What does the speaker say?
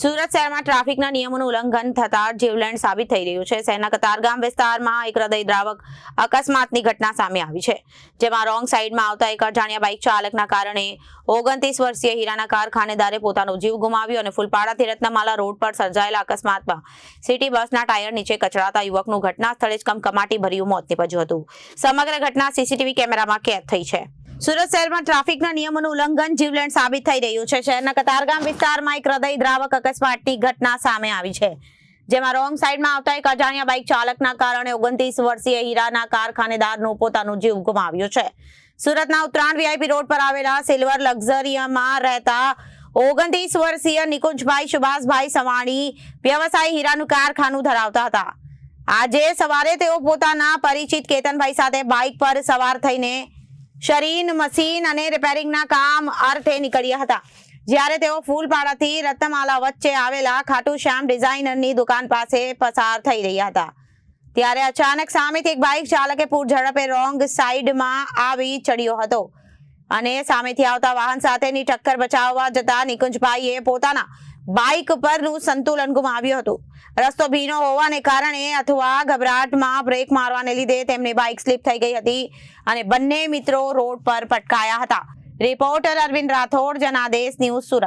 સુરત શહેરમાં ટ્રાફિકના નિયમોનું ઉલ્લંઘન થતા જીવલેણ સાબિત થઈ રહ્યું છે. શહેરના કતારગામ વિસ્તારમાં એક હૃદયદ્રાવક અકસ્માતની ઘટના સામે આવી છે. જેમાં રોંગ સાઈડમાં આવતા એક અજાણ્યા બાઇક ચાલકના કારણે ઓગણત્રીસ વર્ષીય હીરાના કારખાનેદારે પોતાનો જીવ ગુમાવ્યો અને ફૂલપાડાથી રત્નમાલા રોડ પર સર્જાયેલા અકસ્માતમાં સિટી બસના ટાયર નીચે કચડાતા યુવકનું ઘટના સ્થળે જ કમકમાટી ભર્યું મોત નીપજ્યું હતું. સમગ્ર ઘટના સીસીટીવી કેમેરામાં કેદ થઈ છે. સુરત શહેરમાં ટ્રાફિકના નિયમોનું ઉલ્લંઘન જીવલેણ સાબિત થઈ રહ્યું છે. શહેરના કતારગામ વિસ્તારમાં એક હૃદય દ્રાવક અકસ્માતની ઘટના સામે આવી છે. જેમાં રોંગ સાઈડમાં આવતા એક અજાણ્યા બાઇક ચાલકના કારણે ઓગણત્રીસ વર્ષીય હીરાના કારખાનેદારનું પોતાનું જીવ ગુમાવ્યો છે. સુરતના ઉત્તરાયણ વીઆઈપી રોડ પર આવેલા સિલ્વર લક્ઝરિયમાં રહેતા ઓગણત્રીસ વર્ષીય નિકુંજભાઈ સુભાષભાઈ સવાણી વ્યવસાય હીરાનું કારખાનું ધરાવતા હતા. આજે સવારે તેઓ પોતાના પરિચિત કેતનભાઈ સાથે બાઇક પર સવાર થઈને શરીન, મશીન અને રિપેરિંગના કામ અર્થે નીકળ્યા હતા. જ્યારે તેઓ ફૂલપાડાથી રત્નમાલા વચ્ચે આવેલા ખાટુ શ્યામ ડિઝાઇનરની દુકાન પાસે પસાર થઈ રહ્યા હતા. ત્યારે અચાનક સામેથી એક બાઇક ચાલકે પૂર ઝડપે રોંગ સાઈડમાં આવી ચડ્યો હતો અને સામેથી આવતા વાહન સાથેની ટક્કર બચાવવા જતા નિકુંજભાઈએ પોતાના બાઇક પરનું સંતુલન ગુમાવ્યું હતું. રસ્તો ભીનો હોવાને કારણે અથવા ગભરાટમાં બ્રેક મારવાને લીધે તેમની બાઇક સ્લીપ થઈ ગઈ હતી અને બંને મિત્રો રોડ પર પટકાયા હતા. Reporter Arvind Rathod, Janadesh news Surat.